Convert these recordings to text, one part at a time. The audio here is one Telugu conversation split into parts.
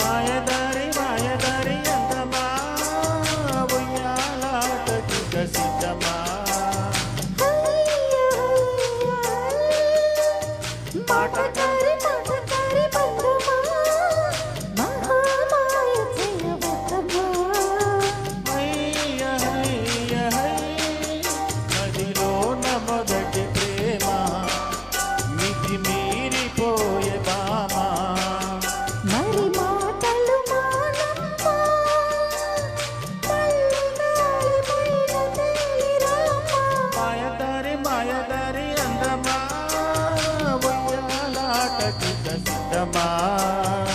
ಮಾಯದ Namah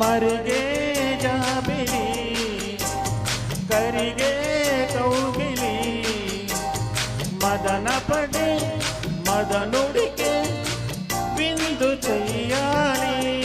मर गए जा बिली करिगे कौगिली मदन पड़े मदनुड़िके बिंदु चैयाली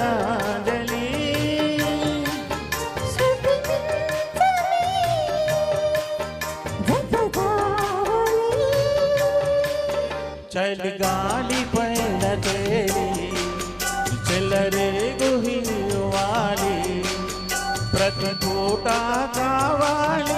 ఆదరాంజలి చలిగాలి పైన తేలి చెల్లరేగు హివ్వాలి ప్రతి పూట కావాలి.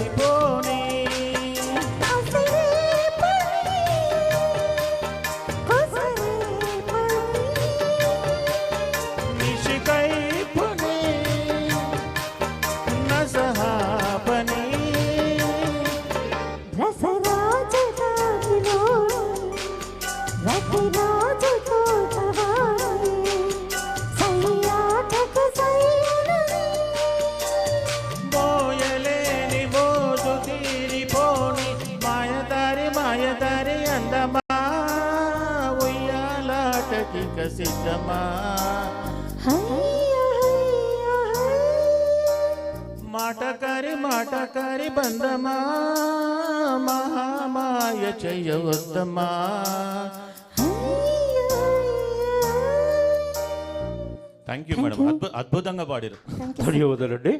హయ్య హయ్య మాటకారి మాటకారి బందమా మహామాయ చెయ్యవద్దమా హయ్య థ్యాంక్ యూ మేడం అద్భుతంగా పాడారు. ధన్యవాదాలండి.